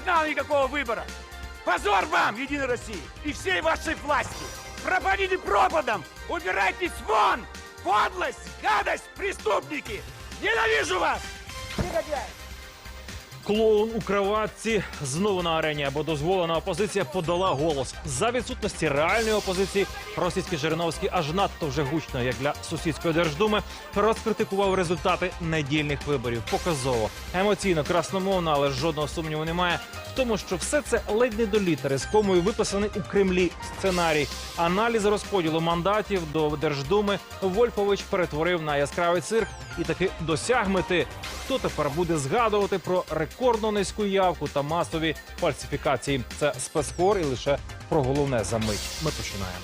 признал никакого выбора. Позор вам, Единой России, и всей вашей власти. Пропадите пропадом, убирайтесь вон! Подлость, гадость, преступники! Ненавижу вас! Негодяи! Клоун у кроватці знову на арені, або дозволена опозиція подала голос. За відсутності реальної опозиції російський Жириновський аж надто вже гучно, як для сусідської держдуми, розкритикував результати недільних виборів. Показово, емоційно, красномовно, але жодного сумніву немає в тому, що все це ледь не до літери з комою виписаний у Кремлі сценарій. Аналіз розподілу мандатів до Держдуми Вольфович перетворив на яскравий цирк і таки досяг мети. Хто тепер буде згадувати про рекордно низьку явку та масові фальсифікації? Це спецкор і лише про головне за мить. Ми починаємо.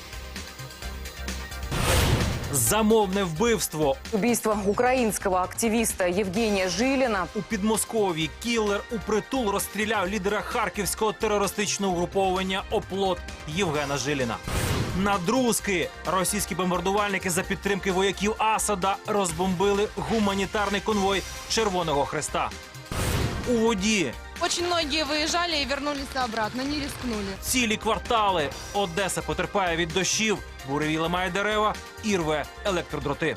Замовне вбивство Убийство украинского активиста Евгения Жилина. у Підмосков'ї. Кілер у притул розстріляв лідера харківського терористичного угруповання Оплот Євгена Жиліна. Надрузки російські бомбардувальники за підтримки вояків Асада розбомбили гуманітарний конвой Червоного Хреста. У воді Очень многие выезжали и вернулись обратно, не рискнули. цілі квартали. Одеса потерпає від дощів, буреві ламає дерева і рве електродроти.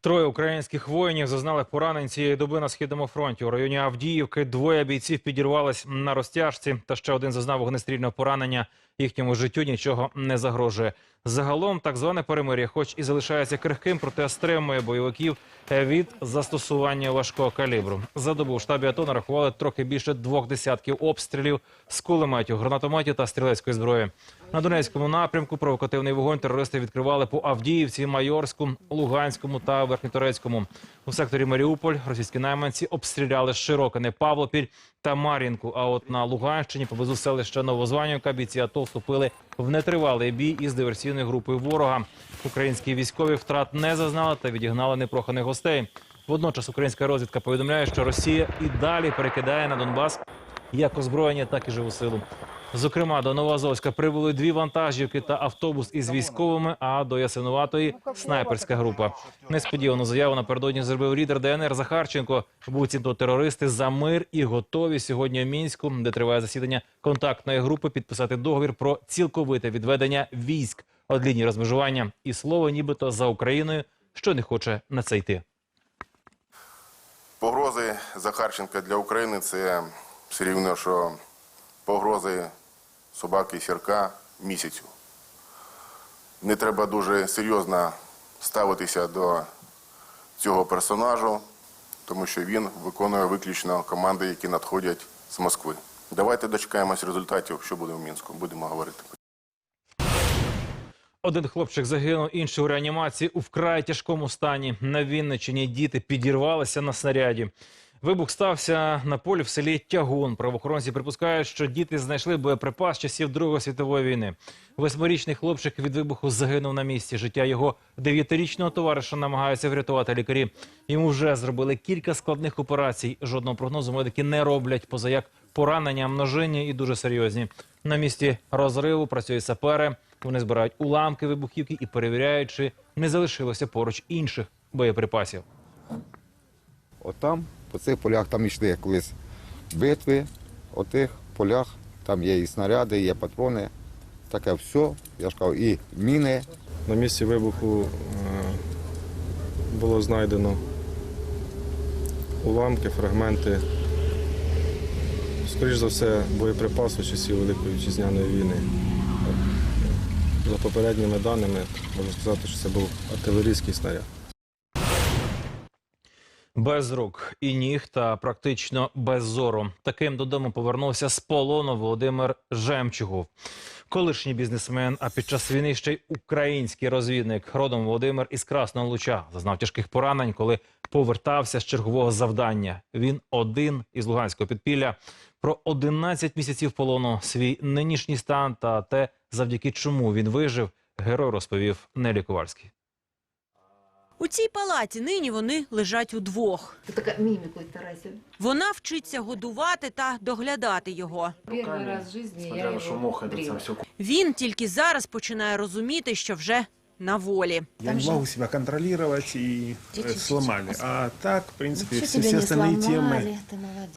Троє українських воїнів зазнали поранень цієї доби на східному фронті. У районі Авдіївки двоє бійців підірвались на розтяжці, та ще один зазнав вогнестрільного поранення. Їхньому життю нічого не загрожує. Загалом так зване перемир'я, хоч і залишається крихким, проте стримує бойовиків від застосування важкого калібру. За добу в штабі АТО нарахували трохи більше двох десятків обстрілів з кулеметів, гранатометів та стрілецької зброї. На Донецькому напрямку провокативний вогонь терористи відкривали по Авдіївці, Майорську, Луганському та Верхньоторецькому. У секторі Маріуполь російські найманці обстріляли Широкине, Павлопіль та Мар'їнку. А от на Луганщині поблизу селища Новозванівка бійці АТО вступили в нетривалий бій із диверсійною групою ворога. Українські військові втрат не зазнали та відігнали непроханих гостей. Водночас українська розвідка повідомляє, що Росія і далі перекидає на Донбас як озброєння, так і живу силу. Зокрема, до Новоазовська прибули дві вантажівки та автобус із військовими. А до Ясинуватої снайперська група. Несподівану заяву напередодні зробив лідер ДНР Захарченко. Буцімто терористи за мир і готові сьогодні в мінську, де триває засідання контактної групи, підписати договір про цілковите відведення військ від лінії розмежування і слово, нібито за Україною, що не хоче на це йти. Погрози Захарченка для України це все рівно, що погрози собаки Сірка місяцю. Не треба дуже серйозно ставитися до цього персонажу, тому що він виконує виключно команди, які надходять з Москви. Давайте дочекаємось результатів, що буде в Мінську. Будемо говорити. Один хлопчик загинув, інший у реанімації у вкрай тяжкому стані. На Вінниччині діти підірвалися на снаряді. Вибух стався на полі в селі Тягун. Правоохоронці припускають, що діти знайшли боєприпас часів Другої світової війни. Восьмирічний хлопчик від вибуху загинув на місці. Життя його дев'ятирічного товариша намагаються врятувати лікарі. Йому вже зробили кілька складних операцій. Жодного прогнозу медики не роблять, поза як поранення, множиння і дуже серйозні. На місці розриву працюють сапери. Вони збирають уламки вибухівки і перевіряють, чи не залишилося поруч інших боєприпасів. Отам, по цих полях, там йшли колись битви, о тих полях, там є і снаряди, є патрони. Таке все, я ж кажу, і міни. На місці вибуху е, було знайдено уламки, фрагменти, скоріш за все, боєприпасу часів Великої Вітчизняної війни. За попередніми даними, можна сказати, що це був артилерійський снаряд. Без рук і ніг та практично без зору. Таким додому повернувся з полону Володимир Жемчугов. Колишній бізнесмен, а під час війни ще й український розвідник. Родом Володимир із Красного Луча зазнав тяжких поранень, коли повертався з чергового завдання. Він один із Луганського підпілля. Про 11 місяців полону, свій нинішній стан та те, завдяки чому він вижив, герой розповів Нелі Ковальський. У цій палаті нині вони лежать удвох. Така такая Тарасі. Вона вчиться годувати та доглядати його. Перший раз в житті я його. Він тільки зараз починає розуміти, що вже на волі. Я не могу себя контролировать и э, сломали. А так, в принципе, все, все остальные темы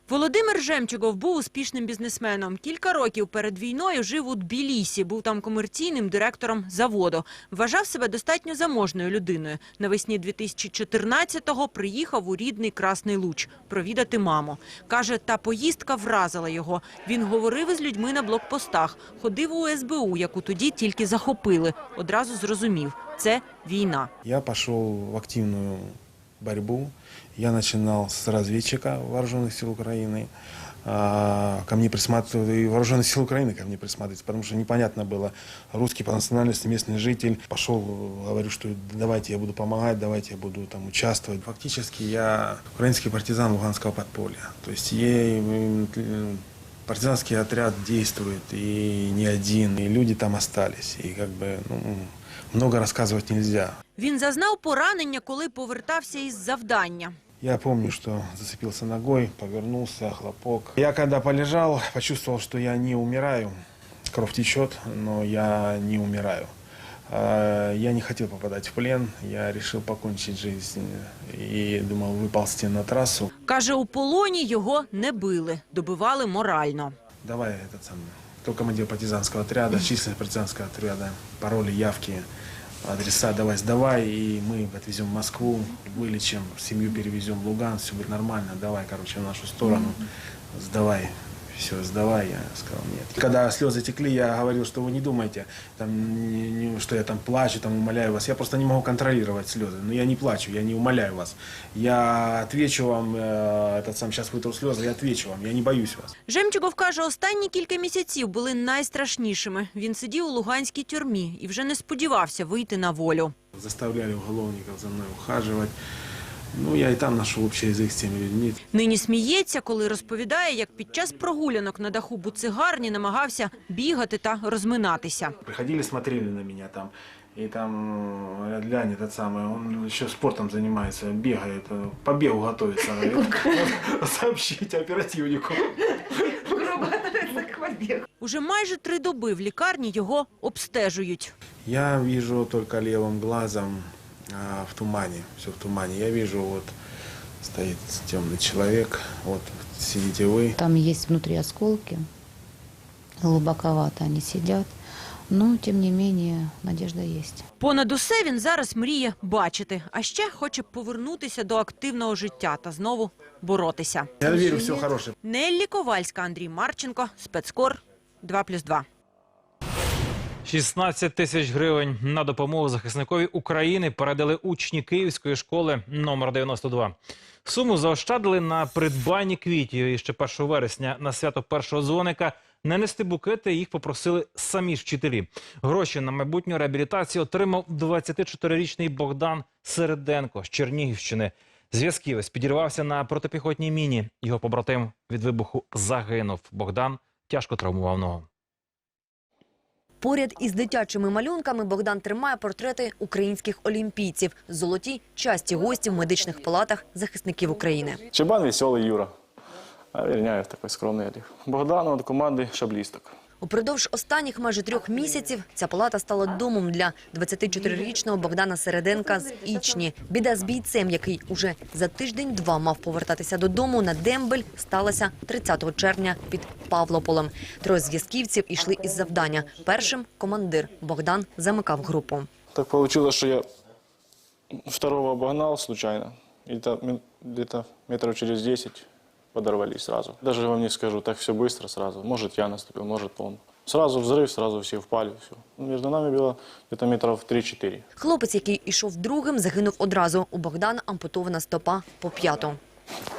Володимир Жемчугов був успішним бізнесменом. Кілька років перед війною жив у Тбілісі, був там комерційним директором заводу. Вважав себе достатньо заможною людиною. Навесні 2014-го приїхав у рідний Красний Луч провідати маму. Каже, та поїздка вразила його. Він говорив із людьми на блокпостах, ходив у СБУ, яку тоді тільки захопили. Одразу зрозумів – це війна. я пошел в активную борьбу. Я начинал с разведчика вооруженных сил Украины. А, Ко мне присматривали, и вооруженные силы Украины ко мне присматривались, потому что непонятно было, русский по национальности, местный житель. Пошел, говорю, что давайте я буду помогать, давайте я буду там участвовать. Фактически я украинский партизан Луганского подполья. То есть я, м, м, партизанский отряд действует, и не один, и люди там остались. И как бы ну, много рассказывать нельзя. Він зазнав поранення, коли повертався із завдання. Я помню, что зацепился ногой, повернулся, хлопок. Я когда полежал, почувствовал, что я не умираю. Кровь течет, но я не умираю. А, Я не хотел попадать в плен, я решил покончить жизнь и думал выползти на трассу. Каже, у полоні його не били, добивали морально. Давай этот самый, Кто командир партизанского отряда, численность партизанского отряда, пароли, явки, адреса давай, сдавай, и мы отвезем в Москву, вылечим, семью перевезем в Луган, все будет нормально, давай, короче, в нашу сторону, сдавай. Все, сдавай, я сказал нет. Когда слезы текли, я говорил, что вы не думайте, там, не- не- что я там плачу, там умоляю вас. Я просто не могу контролировать слезы. Но я не плачу, я не умоляю вас. Я отвечу вам, э, этот сам сейчас вытру слезы, я отвечу вам, я не боюсь вас. Жемчугов каже, останні кілька місяців були найстрашнішими. Він сидів у луганській тюрмі і вже не сподівався вийти на волю. Заставляли уголовников за мной ухаживать. Ну, я и там нашел общий язык с теми людьми. Нині сміється, коли розповідає, як під час прогулянок на даху буцигарні намагався бігати та розминатися. Приходили, смотрели на меня там. И там, э, говорят, глянь, этот самый, он еще спортом занимается, бегает, э, по бегу готовится. Говорит, «Вот, Сообщите оперативнику. Уже майже три доби в лікарні його обстежують. Я вижу только левым глазом а, в тумане, все в тумане. Я вижу, вот стоит темный человек, вот сидите вы. Там есть внутри осколки, глубоковато они сидят, но тем не менее надежда есть. Понад усе він зараз мріє бачити, а ще хоче повернутися до активного життя та знову боротися. Я верю, все хорошее. Неллі Ковальська, Андрій Марченко, спецкор 2+,2. 16 тисяч гривень на допомогу захисникові України передали учні Київської школи номер 92. Суму заощадили на придбанні квітів. І ще 1 вересня на свято першого дзвоника не нести букети їх попросили самі вчителі. Гроші на майбутню реабілітацію отримав 24-річний Богдан Середенко з Чернігівщини. Зв'язківець підірвався на протипіхотній міні. Його побратим від вибуху загинув. Богдан тяжко травмував ногу. Поряд із дитячими малюнками Богдан тримає портрети українських олімпійців. Золоті часті гості в медичних палатах захисників України. Чебан веселий Юра. А Верняєв такий скромний. Богдан від команди шаблісток. Упродовж останніх майже трьох місяців ця палата стала домом для 24-річного Богдана Середенка з Ічні. Біда з бійцем, який уже за тиждень-два мав повертатися додому на дембель, сталася 30 червня під Павлополем. Троє зв'язківців ішли із завдання. Першим командир Богдан замикав групу. Так вийшло, що я второго обогнал случайно. И там метров через 10 подорвались сразу. Даже вам не скажу, так все быстро сразу. Может, я наступил, может, он. Сразу взрыв, сразу все впали. Все. Между нами было где-то метров 3-4. Хлопець, який ішов другим, загинув одразу. У Богдана ампутована стопа по п'яту.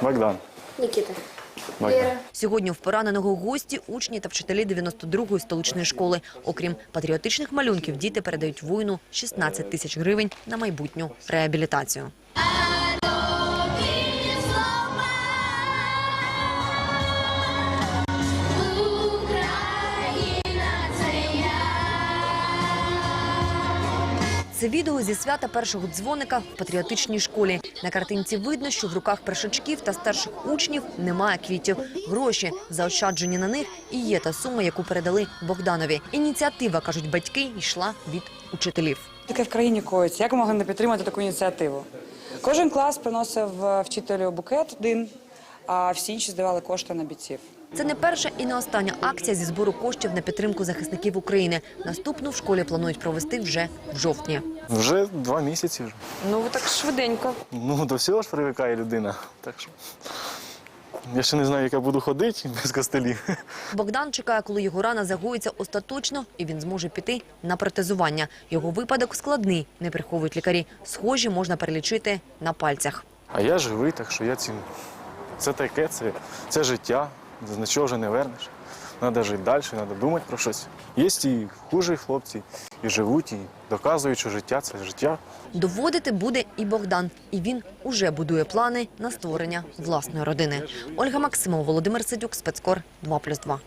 Богдан. Никита. Богдан. Сьогодні в пораненого гості учні та вчителі 92-ї столичної школи. Окрім патріотичних малюнків, діти передають воїну 16 тисяч гривень на майбутню реабілітацію. Це відео зі свята першого дзвоника в патріотичній школі. На картинці видно, що в руках першачків та старших учнів немає квітів. Гроші, заощаджені на них, і є та сума, яку передали Богданові. Ініціатива, кажуть батьки, йшла від учителів. Таке в країні коїться. Як могли не підтримати таку ініціативу? Кожен клас приносив е, вчителю букет один, а всі інші здавали кошти на бійців. Це не перша і не остання акція зі збору коштів на підтримку захисників України. Наступну в школі планують провести вже в жовтні. Вже два місяці вже. Ну так швиденько. Ну, до всього ж привикає людина. Так що я ще не знаю, як я буду ходити без костелів. Богдан чекає, коли його рана загоїться остаточно, і він зможе піти на протезування. Його випадок складний, не приховують лікарі. Схожі можна перелічити на пальцях. А я живий, так що я ці... це таке, це, це життя, з нічого вже не вернеш. Треба жити далі, треба думати про щось. Є і хужі хлопці, і живуть, і доказують, що життя це життя. Доводити буде і Богдан, і він уже будує плани на створення власної родини. Ольга Максимова, Володимир Сидюк, спецкор 2+,2.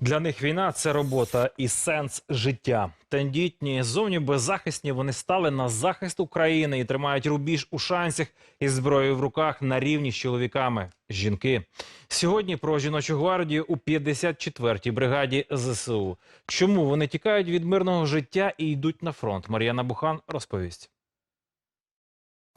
Для них війна це робота і сенс життя. Тендітні, зовні беззахисні, вони стали на захист України і тримають рубіж у шансах із зброєю в руках на рівні з чоловіками. Жінки сьогодні про жіночу гвардію у 54-й бригаді ЗСУ. Чому вони тікають від мирного життя і йдуть на фронт? Мар'яна Бухан розповість.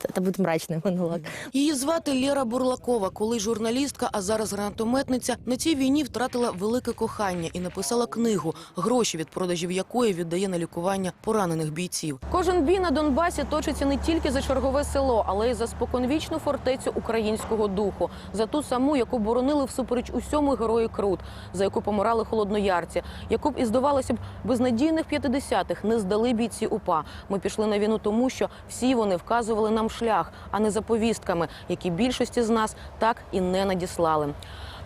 Это будет мрачный монолог. Її звати Лєра Бурлакова, коли журналістка, а зараз гранатометниця, на цій війні втратила велике кохання і написала книгу, гроші від продажів якої віддає на лікування поранених бійців. Кожен бій на Донбасі точиться не тільки за чергове село, але й за споконвічну фортецю українського духу, за ту саму, яку боронили всупереч усьому герої Крут, за яку помирали холодноярці, яку б і здавалося б безнадійних п'ятидесятих не здали бійці УПА. Ми пішли на війну, тому що всі вони вказували нам шлях, а не за повістками, які більшості з нас так і не надіслали.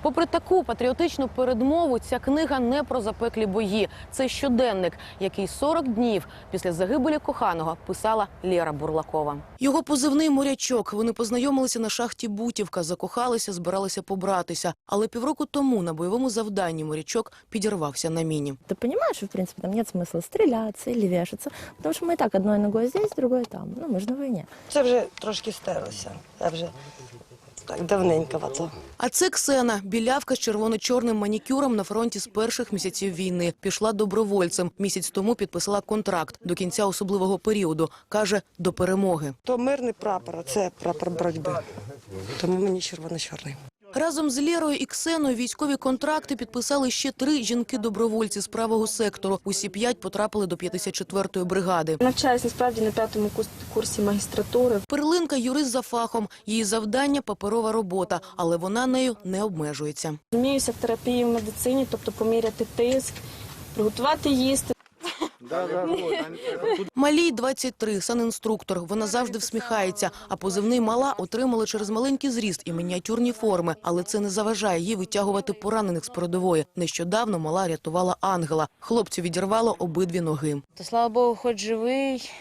Попри таку патріотичну передмову, ця книга не про запеклі бої. Це щоденник, який 40 днів після загибелі коханого писала Лєра Бурлакова. Його позивний морячок. Вони познайомилися на шахті Бутівка, закохалися, збиралися побратися. Але півроку тому на бойовому завданні морячок підірвався на міні. Ты понимаешь, что, в принципе, там нет смысла стреляться или вешаться, потому что мы и так одной ногой здесь, другой там. Ну, мы же на войне. Це вже трошки стерлося. Я вже так давненько в АТО. А це Ксена, білявка з червоно-чорним манікюром на фронті з перших місяців війни. Пішла добровольцем. Місяць тому підписала контракт до кінця особливого періоду. Каже, до перемоги. То мирний прапор, а це прапор боротьби. Тому мені червоно-чорний. Разом з Лєрою і Ксеною військові контракти підписали ще три жінки-добровольці з правого сектору. Усі п'ять потрапили до 54-ї бригади. Навчаюсь насправді на п'ятому курсі магістратури. Перлинка юрист за фахом. Її завдання паперова робота, але вона нею не обмежується. Зміюся в терапії в медицині, тобто поміряти тиск, приготувати їсти. Малій 23, санінструктор. Вона завжди всміхається. А позивний мала отримали через маленький зріст і мініатюрні форми. Але це не заважає їй витягувати поранених з передової. Нещодавно мала рятувала ангела. Хлопцю відірвало обидві ноги. Та слава Богу, хоч живий,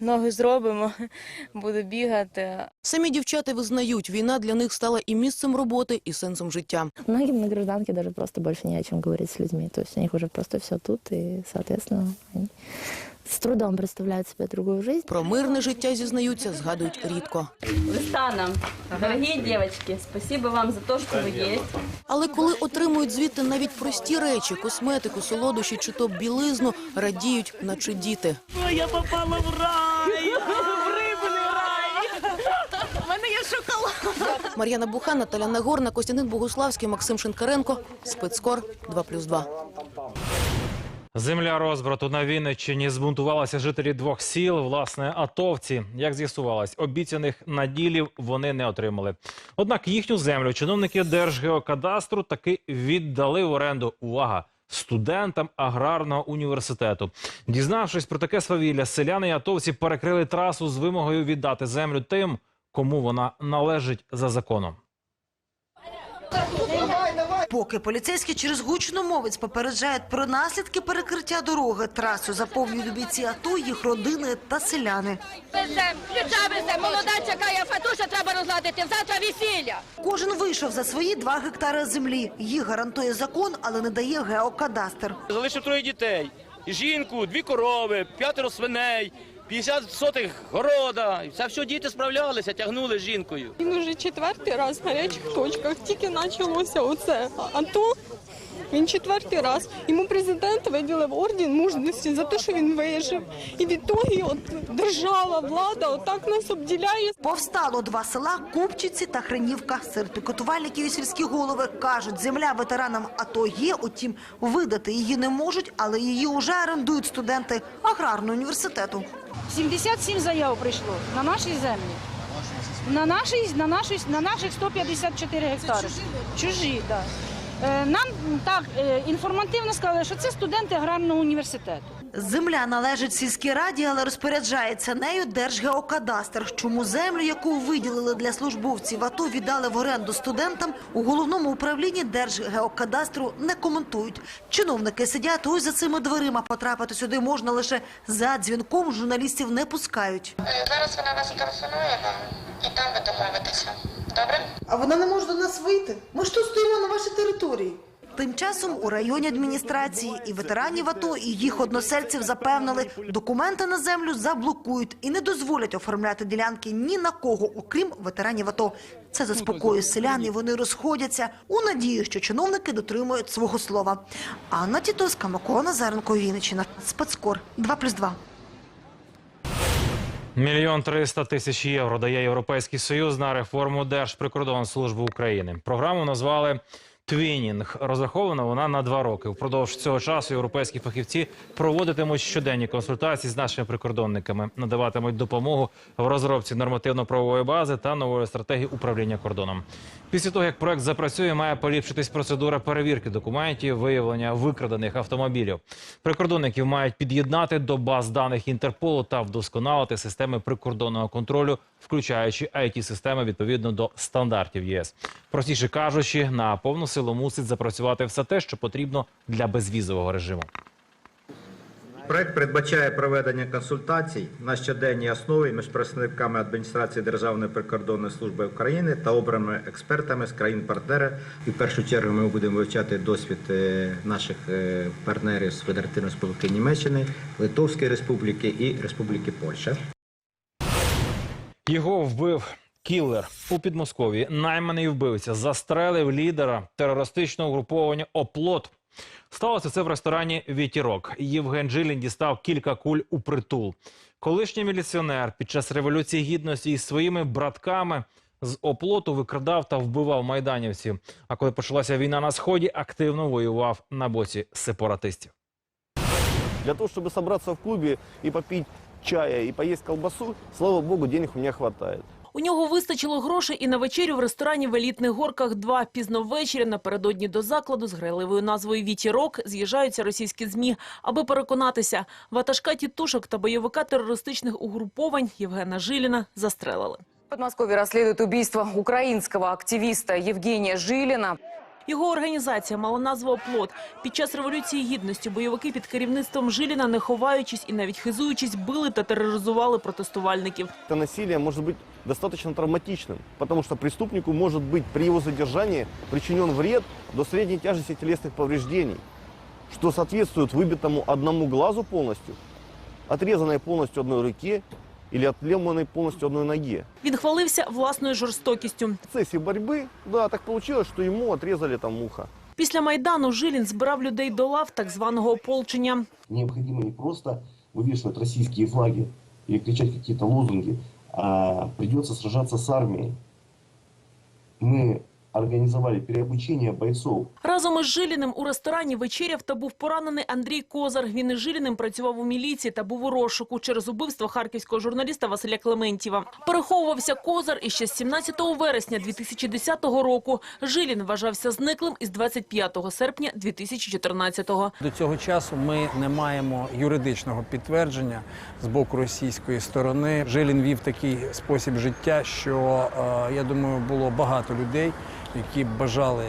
ноги зробимо, буду бігати. Самі дівчата визнають, війна для них стала і місцем роботи, і сенсом життя. Многим на гражданке даже просто більше не о чем говорить з людьми. Тобто у них вже просто все тут, і, соответственно, они с трудом представляют себе другую жизнь. Про мирне життя зізнаються, згадують рідко. Станом, дорогі дівчатки, спасибо вам за те, що ви є. Але коли отримують звідти навіть прості речі, косметику, солодощі чи то білизну, радіють, наче діти. Я попала в рай! В рибний рай! У мене є шоколад. Мар'яна Бухан, Наталя Нагорна, Костянтин Богуславський, Максим Шинкаренко. Спецкор 2+,2. Земля розбрату на Вінниччині збунтувалися жителі двох сіл. Власне, атовці, як з'ясувалось, обіцяних наділів вони не отримали. Однак їхню землю чиновники Держгеокадастру таки віддали в оренду. Увага! Студентам аграрного університету, дізнавшись про таке свавілля, селяни і атовці перекрили трасу з вимогою віддати землю тим, кому вона належить за законом. Поки поліцейські через гучномовець попереджають про наслідки перекриття дороги, трасу заповнюють бійці АТО, їх родини та селяни. молода чекає фатуша, треба розладити. Завтра весілля. Кожен вийшов за свої два гектари землі. Їх гарантує закон, але не дає геокадастр. Залишив троє дітей. жінку, дві корови, п'ятеро свиней, 50 сотих города. Це все діти справлялися, тягнули жінкою. Він уже четвертий раз в гарячих точках. Тільки почалося оце АТО. Він четвертий раз. Йому президент виділив орден мужності за те, що він вижив. І відтоді от держава, влада отак нас обділяє. Повстало два села Купчиці та Хренівка. Серед пікетувальників і сільські голови кажуть, земля ветеранам АТО є, утім, видати її не можуть, але її уже орендують студенти аграрного університету. 77 заяв прийшло на нашій землі. На нашій, на нашій, на наших 154 гектари. Чужі, так. Е, Нам так е, інформативно сказали, що це студенти аграрного університету. Земля належить сільській раді, але розпоряджається нею Держгеокадастр. Чому землю, яку виділили для службовців АТО, віддали в оренду студентам, у головному управлінні Держгеокадастру не коментують. Чиновники сидять ось за цими дверима. Потрапити сюди можна лише за дзвінком. Журналістів не пускають. Зараз вона нас телефонує вам і там ви домовитеся. Добре? А вона не може до нас вийти. Ми ж тут стоїмо на вашій території. Тим часом у районі адміністрації і ветеранів АТО, і їх односельців запевнили, документи на землю заблокують і не дозволять оформляти ділянки ні на кого, окрім ветеранів АТО. Це заспокоює селян, і вони розходяться у надії, що чиновники дотримують свого слова. Анна Тітовська, Микола Назаренко, Вінниччина, Спецкор 2+,2. Мільйон триста тисяч євро дає Європейський Союз на реформу Держприкордонслужби України. Програму назвали Твінінг. Розрахована вона на два роки. Впродовж цього часу європейські фахівці проводитимуть щоденні консультації з нашими прикордонниками, надаватимуть допомогу в розробці нормативно-правової бази та нової стратегії управління кордоном. Після того, як проект запрацює, має поліпшитись процедура перевірки документів, виявлення викрадених автомобілів. Прикордонників мають під'єднати до баз даних Інтерполу та вдосконалити системи прикордонного контролю, включаючи it системи відповідно до стандартів ЄС. Простіше кажучи, на повну силу мусить запрацювати все те, що потрібно для безвізового режиму. Проект передбачає проведення консультацій на щоденній основі між представниками адміністрації Державної прикордонної служби України та обраними експертами з країн-партнерів. І в першу чергу ми будемо вивчати досвід е, наших е, партнерів з Федеративної Республіки Німеччини, Литовської Республіки і Республіки Польща. Його вбив кілер у Підмосков'ї. Найманий вбивця застрелив лідера терористичного угруповання Оплот. Сталося це в ресторані Вітірок. Євген Джилін дістав кілька куль у притул. Колишній міліціонер під час революції гідності із своїми братками з оплоту викрадав та вбивав майданівців. А коли почалася війна на сході, активно воював на боці сепаратистів. Для того, чтобы собраться в клубе и попить чая и поесть колбасу, слава богу, денег у меня хватает. У нього вистачило грошей і на вечерю в ресторані в елітних горках 2 Пізно ввечері напередодні до закладу з грайливою назвою «Вітірок» з'їжджаються російські ЗМІ, аби переконатися, ватажка тітушок та бойовика терористичних угруповань Євгена Жиліна застрелили. Подмосковье расследуют убийство украинского активиста Евгения Жилина. Його організація мала назву «Оплот». Під час Революції Гідності бойовики під керівництвом Жиліна, не ховаючись і навіть хизуючись, били та тероризували протестувальників. Это насилие может быть достаточно травматичным, потому что преступнику может быть при его задержании причинен вред до средней тяжести телесных повреждений, что соответствует выбитому одному глазу полностью, отрезанной полностью одной руке или отломанной полностью одной ноге. Він хвалився власною жорстокістю. В процессе борьбы, да, так получилось, что ему отрезали там ухо. Після Майдану Жилін збирав людей до лав так званого ополчення. Необходимо не просто вывешивать российские флаги или кричать какие-то лозунги, а придется сражаться с армией. Мы организовали переобучение бойцов. Разом із Жиліним у ресторані вечеряв та був поранений Андрій Козар. Він із Жиліним працював у міліції та був у розшуку через убивство харківського журналіста Василя Клементєва. Переховувався Козар і ще з 17 вересня 2010 року. Жилін вважався зниклим із 25 серпня 2014-го. До цього часу ми не маємо юридичного підтвердження з боку російської сторони. Жилін вів такий спосіб життя, що е, я думаю, було багато людей, які бажали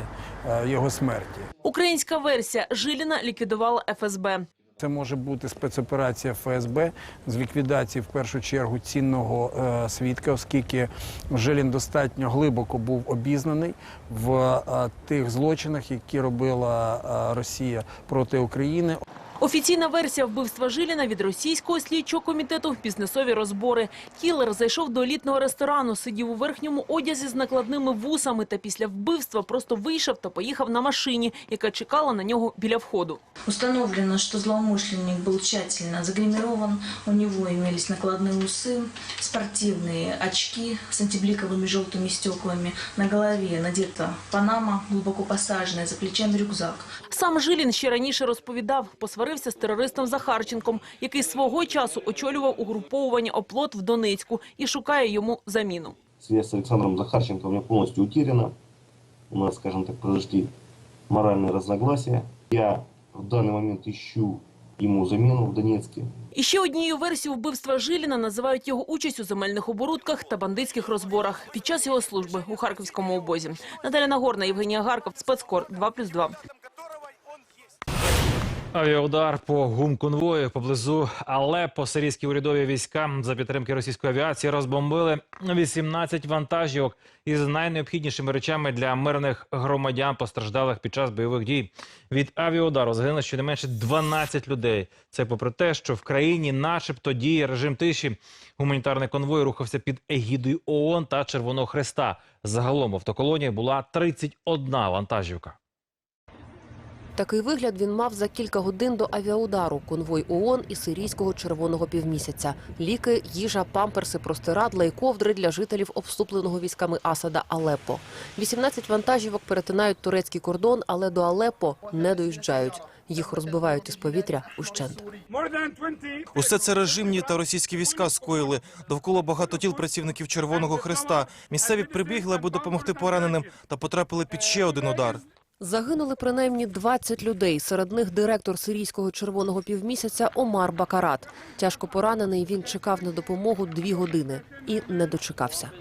е, його смерті. Українська версія Жиліна ліквідувала ФСБ. Це може бути спецоперація ФСБ з ліквідації в першу чергу цінного е, свідка, оскільки Жилін достатньо глибоко був обізнаний в е, тих злочинах, які робила е, Росія проти України. Офіційна версія вбивства Жиліна від російського слідчого комітету – бізнесові розбори. Кілер зайшов до елітного ресторану, сидів у верхньому одязі з накладними вусами та після вбивства просто вийшов та поїхав на машині, яка чекала на нього біля входу. Установлено, что злоумышленник был тщательно загримирован. У него имелись накладные усы, спортивные очки с антибликовыми желтыми стеклами. На голове надета панама, глубоко посаженная, за плечами рюкзак. Сам Жилін ще раніше розповідав, посварився з терористом Захарченком, який свого часу очолював угруповування «Оплот» в Донецьку і шукає йому заміну. Связь с Александром Захарченко у меня полностью утеряна. У нас, скажем так, произошли моральные разногласия. Я в данный момент ищу ему замену в Донецке. І ще однією версією вбивства Жиліна називають його участь у земельних оборудках та бандитських розборах під час його служби у харківському обозі. Наталя Нагорна, Євгенія Гарков, спецкор 2+,2. Авіаудар по гумконвою поблизу Алеппо сирійські урядові війська за підтримки російської авіації розбомбили 18 вантажівок із найнеобхіднішими речами для мирних громадян, постраждалих під час бойових дій. Від авіаудару загинуло щонайменше 12 людей. Це попри те, що в країні, начебто, діє режим тиші. Гуманітарний конвой рухався під егідою ООН та Червоного Хреста. Загалом в автоколонії була 31 вантажівка. Такий вигляд він мав за кілька годин до авіаудару. Конвой ООН і сирійського червоного півмісяця. Ліки, їжа, памперси, простирадла і ковдри для жителів обступленого військами Асада Алеппо. 18 вантажівок перетинають турецький кордон, але до Алеппо не доїжджають. Їх розбивають із повітря ущент. Усе це режимні та російські війська скоїли. Довкола багато тіл працівників Червоного Хреста. Місцеві прибігли, аби допомогти пораненим, та потрапили під ще один удар. Загинули принаймні 20 людей. Серед них директор сирійського червоного півмісяця Омар Бакарат. Тяжко поранений. Він чекав на допомогу дві години і не дочекався.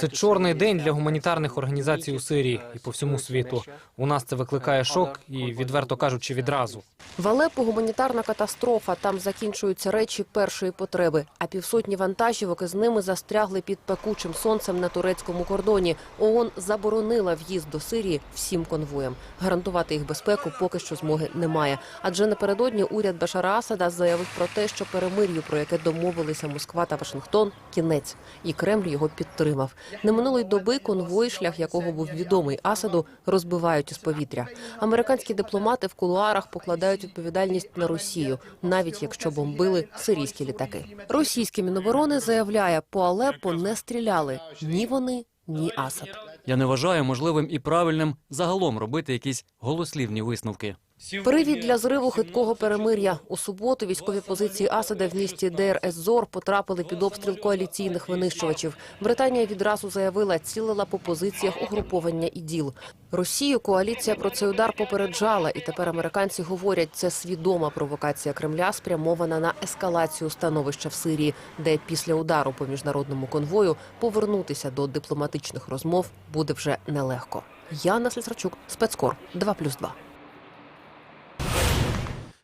Це чорний день для гуманітарних організацій у Сирії і по всьому світу. У нас це викликає шок і, відверто кажучи, відразу. В Алеппо гуманітарна катастрофа. Там закінчуються речі першої потреби. А півсотні вантажівок із ними застрягли під пекучим сонцем на турецькому кордоні. ООН заборонила в'їзд до Сирії всім конвоям. Гарантувати їх безпеку поки що змоги немає. Адже напередодні уряд Башара Асада заявив про те, що перемир'ю, про яке домовилися Москва та Вашингтон, кінець, і Кремль його підтримав. Не минулої доби конвой, шлях якого був відомий Асаду, розбивають із повітря. Американські дипломати в кулуарах покладають відповідальність на Росію, навіть якщо бомбили сирійські літаки. Російське міноборони заявляє, по Алеппо не стріляли ні вони, ні Асад. Я не вважаю можливим і правильним загалом робити якісь голослівні висновки. Привід для зриву хиткого перемир'я. У суботу військові позиції Асада в місті Дейр-ес-Зор потрапили під обстріл коаліційних винищувачів. Британія відразу заявила, цілила по позиціях угруповання іділ. Росію коаліція про цей удар попереджала, і тепер американці говорять, це свідома провокація Кремля, спрямована на ескалацію становища в Сирії, де після удару по міжнародному конвою повернутися до дипломатичних розмов буде вже нелегко. Яна Слісарчук, спецкор 2+,2.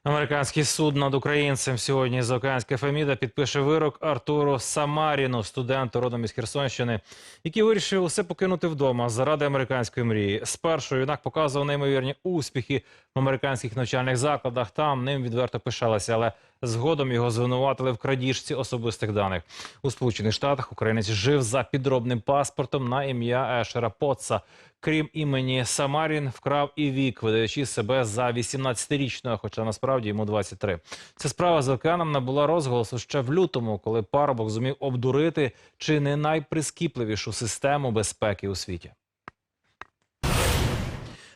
Американський суд над українцем сьогодні з Океанська Феміда підпише вирок Артуру Самаріну, студенту родом із Херсонщини, який вирішив усе покинути вдома заради американської мрії. Спершу юнак показував неймовірні успіхи в американських навчальних закладах. Там ним відверто пишалися, але згодом його звинуватили в крадіжці особистих даних. У Сполучених Штатах українець жив за підробним паспортом на ім'я Ешера Потца. Крім імені Самарін, вкрав і вік, видаючи себе за 18-річного, хоча насправді йому 23. Ця справа з океаном набула розголосу ще в лютому, коли парубок зумів обдурити чи не найприскіпливішу систему безпеки у світі.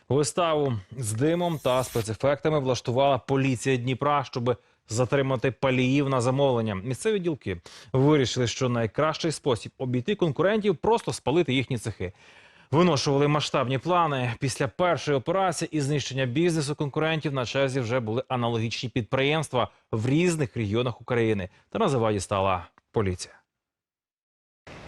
Виставу з димом та спецефектами влаштувала поліція Дніпра, щоб затримати паліїв на замовлення. Місцеві ділки вирішили, що найкращий спосіб обійти конкурентів просто спалити їхні цехи. Виношували масштабні плани. Після першої операції і знищення бізнесу конкурентів на черзі вже були аналогічні підприємства в різних регіонах України. Та на заваді стала поліція.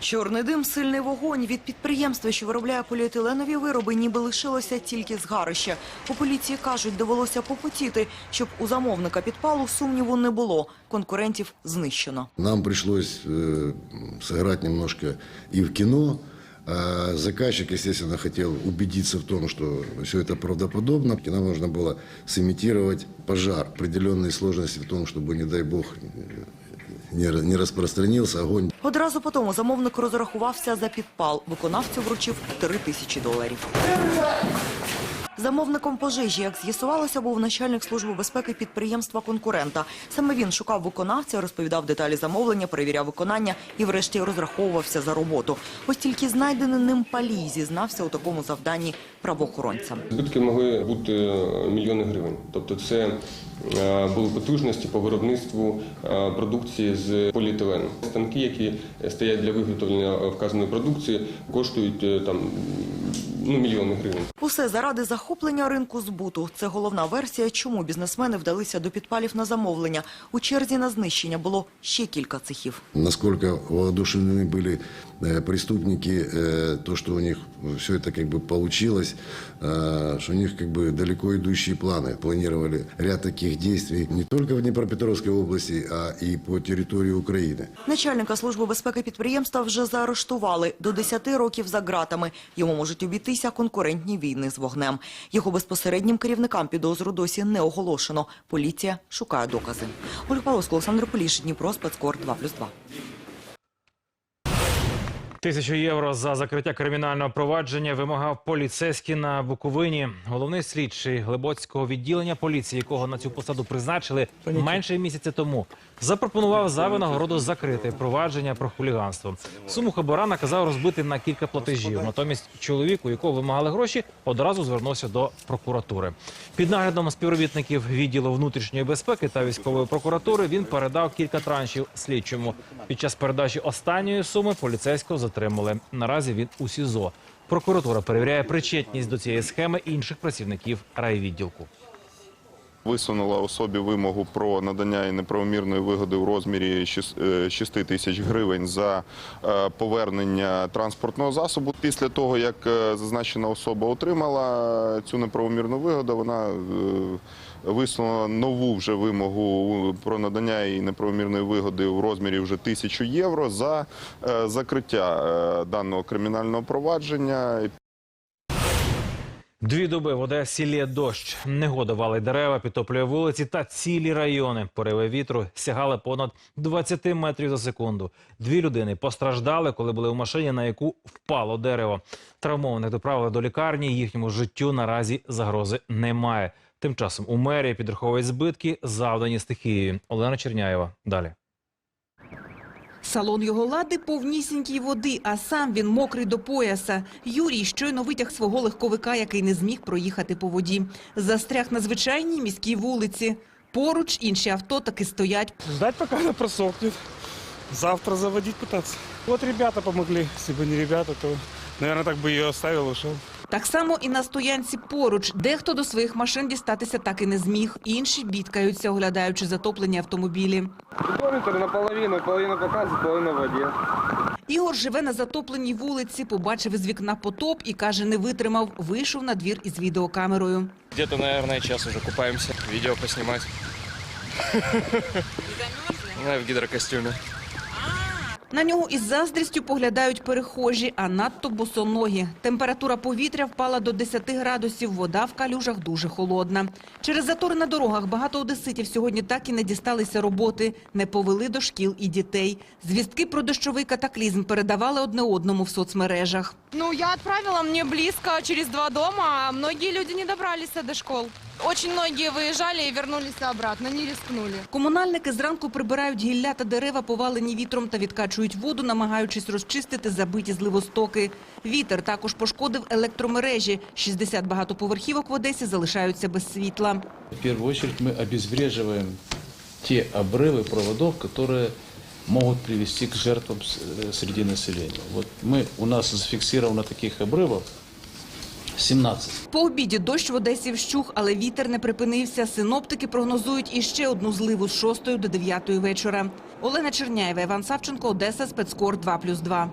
Чорний дим, сильний вогонь від підприємства, що виробляє поліетиленові вироби, ніби лишилося тільки згарище. У поліції кажуть, довелося попотіти, щоб у замовника підпалу сумніву не було. Конкурентів знищено. Нам пришлось э, сыграть немножко и в кино. А заказчик, естественно, хотел убедиться в том, что все это правдоподобно. И нам нужно было сымитировать пожар. Определенные сложности в том, чтобы, не дай бог, не розпространився огонь. Одразу по тому замовник розрахувався за підпал. Виконавцю вручив 3 тисячі доларів. Замовником пожежі, як з'ясувалося, був начальник служби безпеки підприємства конкурента. Саме він шукав виконавця, розповідав деталі замовлення, перевіряв виконання і, врешті, розраховувався за роботу. Ось тільки знайдений ним палій зізнався у такому завданні правоохоронцям. Збитки могли бути е, мільйони гривень. Тобто це е, були потужності по виробництву е, продукції з поліетилену. Станки, які стоять для виготовлення вказаної продукції, коштують там ну, мільйони гривень. Усе заради захоплення ринку збуту. Це головна версія, чому бізнесмени вдалися до підпалів на замовлення. У черзі на знищення було ще кілька цехів. Насколько воодушевлены были э, преступники, э, то, что у них все это как бы получилось, э, что у них как бы далеко идущие планы. Планировали ряд таких действий не только в Днепропетровской области, а и по территории Украины. Начальника служби безпеки підприємства вже заарештували до 10 років за ґратами. Йому можуть обійтися конкурентні війни з вогнем. Його безпосереднім керівникам підозру досі не оголошено. Поліція шукає докази. Ольга Павловська, Олександр Поліш, Дніпро, Спецкор 2+,2. Тисячу євро за закриття кримінального провадження вимагав поліцейський на Буковині. Головний слідчий Глибоцького відділення поліції, якого на цю посаду призначили менше місяця тому, запропонував за винагороду закрити провадження про хуліганство. Суму хабара наказав розбити на кілька платежів. Натомість чоловік, у якого вимагали гроші, одразу звернувся до прокуратури. Під наглядом співробітників відділу внутрішньої безпеки та військової прокуратури він передав кілька траншів слідчому. Під час передачі останньої суми поліцейського затримали. Наразі він у СІЗО. Прокуратура перевіряє причетність до цієї схеми інших працівників райвідділку. Висунула особі вимогу про надання їй неправомірної вигоди у розмірі 6 тисяч гривень за е, повернення транспортного засобу. Після того, як е, зазначена особа отримала цю неправомірну вигоду, вона е, висунула нову вже вимогу про надання їй неправомірної вигоди у розмірі вже тисячу євро за е, закриття е, даного кримінального провадження. Дві доби в Одесі лє дощ. Негода валить дерева, підтоплює вулиці та цілі райони. Пориви вітру сягали понад 20 метрів за секунду. Дві людини постраждали, коли були в машині, на яку впало дерево. Травмованих доправили до лікарні. Їхньому життю наразі загрози немає. Тим часом у мерії підраховують збитки, завдані стихією. Олена Черняєва. Далі. Салон його лади повнісінькій води, а сам він мокрий до пояса. Юрій щойно витяг свого легковика, який не зміг проїхати по воді. Застряг на звичайній міській вулиці. Поруч інші авто таки стоять. Ждать, пока она просохнет. Завтра заводить пытаться. Вот ребята помогли. Если бы не ребята, то, наверное, так бы ее оставил, ушел. Так само і на стоянці поруч. Дехто до своїх машин дістатися так і не зміг. Інші бідкаються, оглядаючи затоплені автомобілі. Регометр наполовину, половина показывает, половина в воде. Ігор живе на затопленій вулиці, побачив із вікна потоп і, каже, не витримав. Вийшов на двір із відеокамерою. Где-то, наверное, час уже купаемся. Видео поснимать. Я в гидрокостюме. На нього із заздрістю поглядають перехожі, а надто босоногі. Температура повітря впала до 10 градусів, вода в калюжах дуже холодна. Через затори на дорогах багато одеситів сьогодні так і не дісталися роботи, не повели до шкіл і дітей. Звістки про дощовий катаклізм передавали одне одному в соцмережах. Ну, я отправила, мне близко, через два дома, а многие люди не добрались до школ. Очень многие выезжали и вернулись обратно, не рискнули. Комунальники зранку прибирають гілля та дерева, повалені вітром та відкачують воду, намагаючись розчистити забиті зливостоки. Вітер також пошкодив електромережі. 60 багатоповерхівок в Одесі залишаються без світла. В первую очередь мы обезвреживаем те обрывы проводов, которые могут привести к жертвам с- э, среди населения. Вот мы, у нас зафиксировано таких обрывов 17. По обіді дощ в Одесі вщух, але вітер не припинився. Синоптики прогнозують іще одну зливу з 6 до 9 вечора. Олена Черняєва, Іван Савченко, Одеса, спецкор 2+,2.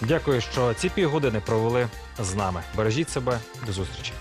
Дякую, що ці півгодини провели з нами. Бережіть себе. До зустрічі.